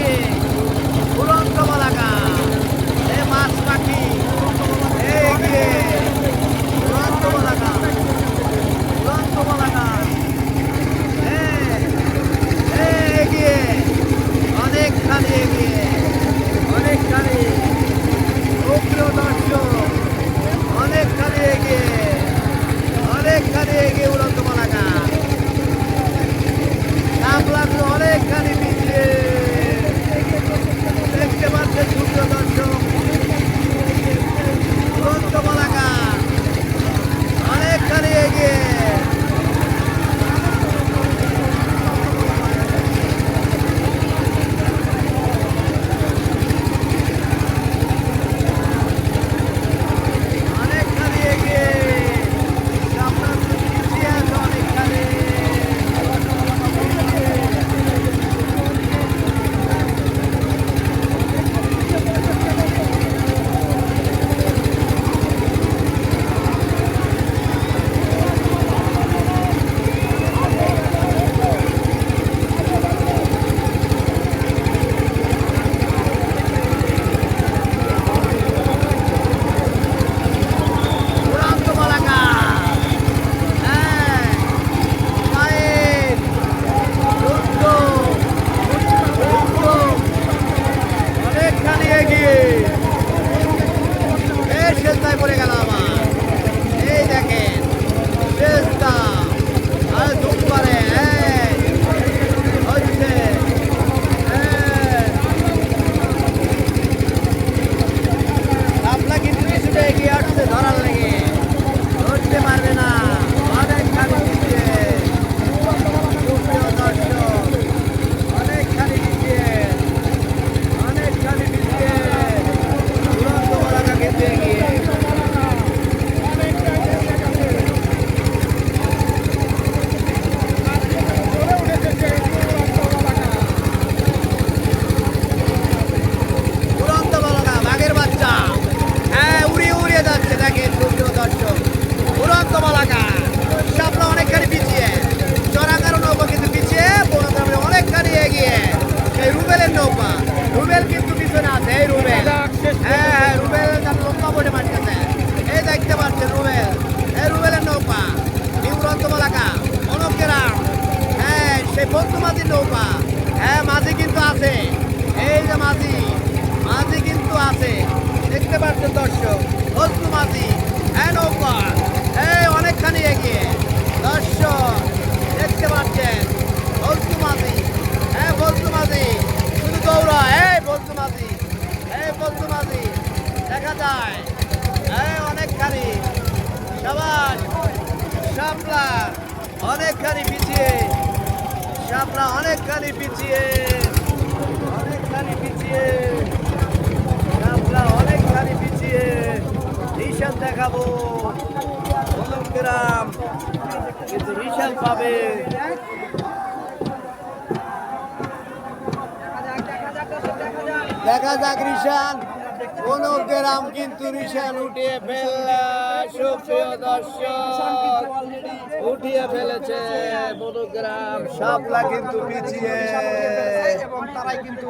Haydi. আছে। এই যে মাঝি মাঝি কিন্তু আছে। দেখতে পাচ্ছেন দর্শক, বন্ধু মাঝি হ্যাঁ নৌকা। এই অনেকখানি এগিয়ে। দর্শক, দেখতে পাচ্ছেন, বন্ধু মাঝি হ্যাঁ বন্ধু মাঝি, শুধু দৌড়া এই বন্ধু মাঝি, এই বন্ধু মাঝি, দেখা যায়। এই অনেকখানি সবার শাপলা অনেকখানি পিছিয়ে, শাপলা অনেকখানি পিছিয়ে অনেকখানি পিছিয়ে শাপলা অনেকখানি পিছিয়ে রিশাল দেখাবো গ্রাম কিন্তু রিশাল পাবে। দেখা যাক রিশান। কোন গ্রাম কিন্তু রিশান উঠিয়ে ফেললা। সুপ্রিয় দর্শক উঠিয়ে ফেলেছে বনগ্রাম শাপলা কিন্তু পিছিয়ে। এবং তারাই কিন্তু